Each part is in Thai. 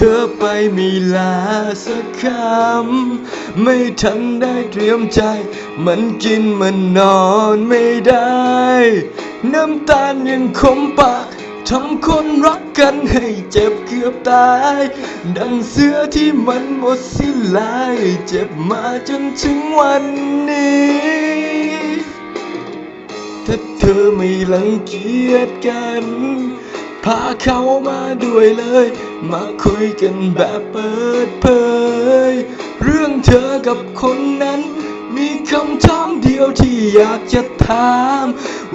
เธอไปมีลาสักคำไม่ทันได้เตรียมใจ มันกินมันนอนไม่ได้ น้ำตาลยังคมปากทำคนรักกันให้เจ็บเกือบตาย ดังเสื้อที่มันหมดสิ้นลาย เจ็บมาจนถึงวันนี้ ถ้าเธอไม่รังเกียจกัน พาเขามาด้วยเลย มาคุยกันแบบเปิดเผย เรื่องเธอกับคนนั้น มีคำถามเดียวที่อยากจะถาม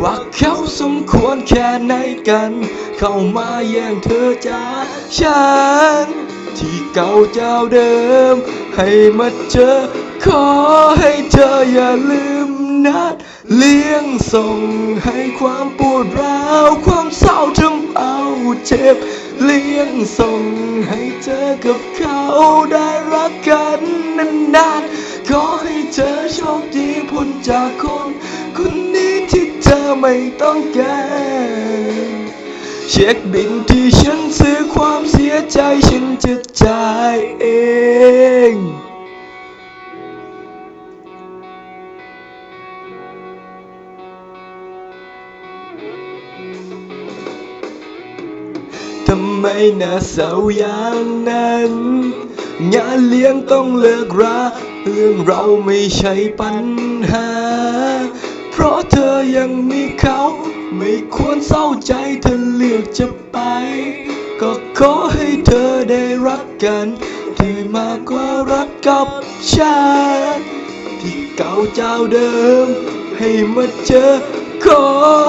ว่าเขาสมควรแค่ไหนกัน เข้ามาแย่งเธอจากฉัน ที่เก่าเจ้าเดิม ให้มาเจอ ขอให้เธออย่าลืม นัดเลี้ยงส่งให้ความปวดร้าว ความเศร้าทำเอาเจ็บ เลี้ยงส่งให้เธอกับเขาได้รักกันนานๆขอให้เธอโชคดีพ้นจากคนคนนี้ที่เธอไม่ต้องการเช็คบินที่ฉันซื้อความเสียใจฉันจะจ่ายเอง ทำไมน่าเศร้าอย่างนั้น งานเลี้ยงต้องเลิกราเรื่องเราไม่ใช่ปัญหา เพราะเธอยังมีเขา ไม่ควรเศร้าใจถ้าเลือกจะไป ก็ขอให้เธอได้รักกัน ที่มากกว่ารักกับฉันที่เก่าเจ้าเดิม ให้มาเจอ ขอ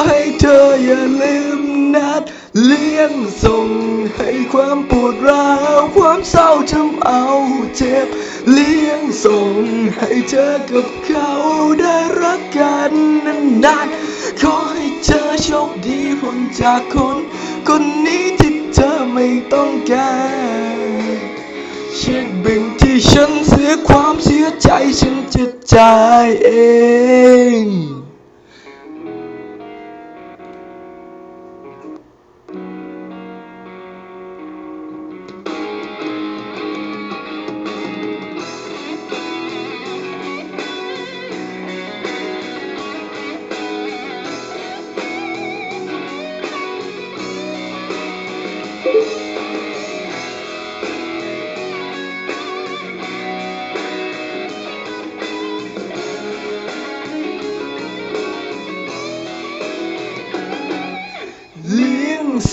ให้เธออย่าลืมนัด เลี้ยงส่งให้ความปวดร้าวความเศร้าทำเอาเจ็บ เลี้ยงส่งให้เธอกับเขาได้รักกันนานๆขอให้เธอโชคดีพ้นจากคนคนนี้ที่เธอไม่ต้องการเช็คบินที่ฉันเสียความเสียใจฉันจะจ่ายเอง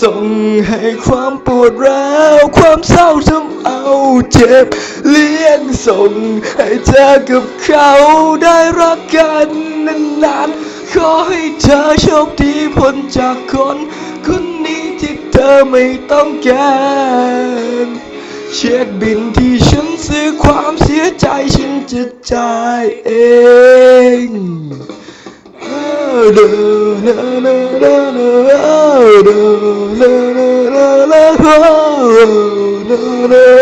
ส่งให้ความปวดร้าว ความเศร้าทำเอาเจ็บ เลี้ยงส่ง ให้เธอกับเขาได้รักกันนานๆ ขอให้เธอโชคดีพ้นจากคนคน อไม่ต้องการเช็คบินที่ฉันซื้อความเสียใจฉันจะจ่ายเองเดินเดินเดินเดินเดินเดินเดิน